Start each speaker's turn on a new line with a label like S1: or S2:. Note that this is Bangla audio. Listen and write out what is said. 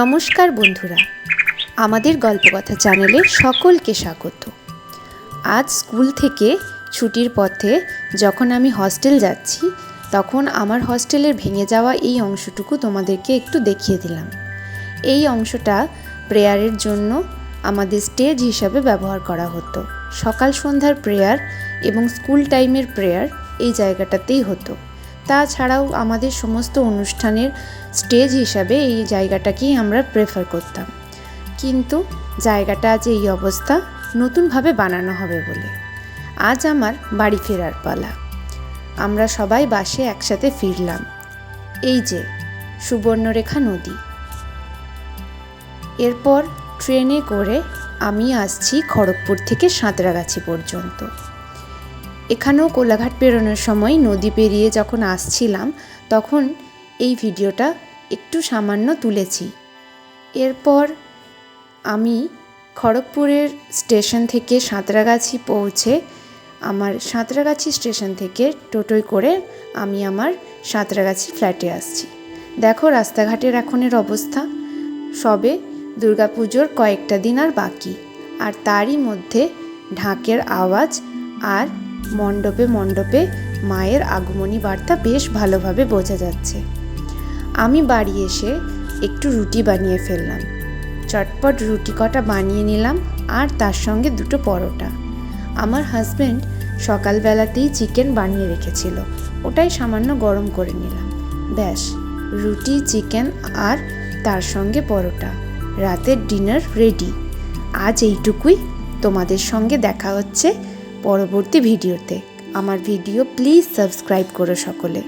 S1: নমস্কার বন্ধুরা। আমাদের গল্পকথা চ্যানেলে সকলকে স্বাগত। আজ স্কুল থেকে ছুটির পথে যখন আমি হস্টেল যাচ্ছি, তখন আমার হস্টেলের ভেঙে যাওয়া এই অংশটুকু তোমাদেরকে একটু দেখিয়ে দিলাম। এই অংশটা প্রেয়ারের জন্য আমাদের স্টেজ হিসাবে ব্যবহার করা হতো। সকাল সন্ধ্যার প্রেয়ার এবং স্কুল টাইমের প্রেয়ার এই জায়গাটাতেই হতো। তাছাড়াও আমাদের সমস্ত অনুষ্ঠানের স্টেজ হিসাবে এই জায়গাটাকেই আমরা প্রেফার করতাম। কিন্তু জায়গাটা আজ এই অবস্থা, নতুনভাবে বানানো হবে বলে। আজ আমার বাড়ি ফেরার পালা। আমরা সবাই বাসে একসাথে ফিরলাম। এই যে, সুবর্ণরেখা নদী। এরপর ট্রেনে করে আমি আসছি খড়গপুর থেকে সাঁতরাগাছি পর্যন্ত। এখানেও কোলাঘাট পেরোনোর সময় নদী পেরিয়ে যখন আসছিলাম, তখন এই ভিডিওটা একটু সামান্য তুলেছি। এরপর আমি খড়গপুরের স্টেশন থেকে সাঁতরাগাছি পৌঁছে আমার সাঁতরাগাছি স্টেশন থেকে টোটোয় করে আমি আমার সাঁতরাগাছি ফ্ল্যাটে আসছি। দেখো রাস্তাঘাটের এখনের অবস্থা। সবে দুর্গাপুজোর কয়েকটা দিন আর বাকি। আর তারই মধ্যে ঢাকের আওয়াজ আর মণ্ডপে মণ্ডপে মায়ের আগমনী বার্তা বেশ ভালোভাবে বোঝা যাচ্ছে। আমি বাড়ি এসে একটু রুটি বানিয়ে ফেললাম। চটপট রুটি কটা বানিয়ে নিলাম আর তার সঙ্গে দুটো পরোটা। আমার হাজব্যান্ড সকালবেলাতেই চিকেন বানিয়ে রেখেছিল। ওটাই সামান্য গরম করে নিলাম। ব্যাস, রুটি, চিকেন আর তার সঙ্গে পরোটা। রাতের ডিনার রেডি। আজ এইটুকুই। তোমাদের সঙ্গে দেখা হচ্ছে পরবর্তী ভিডিওতে। আমার ভিডিও প্লিজ সাবস্ক্রাইব করো সকলে।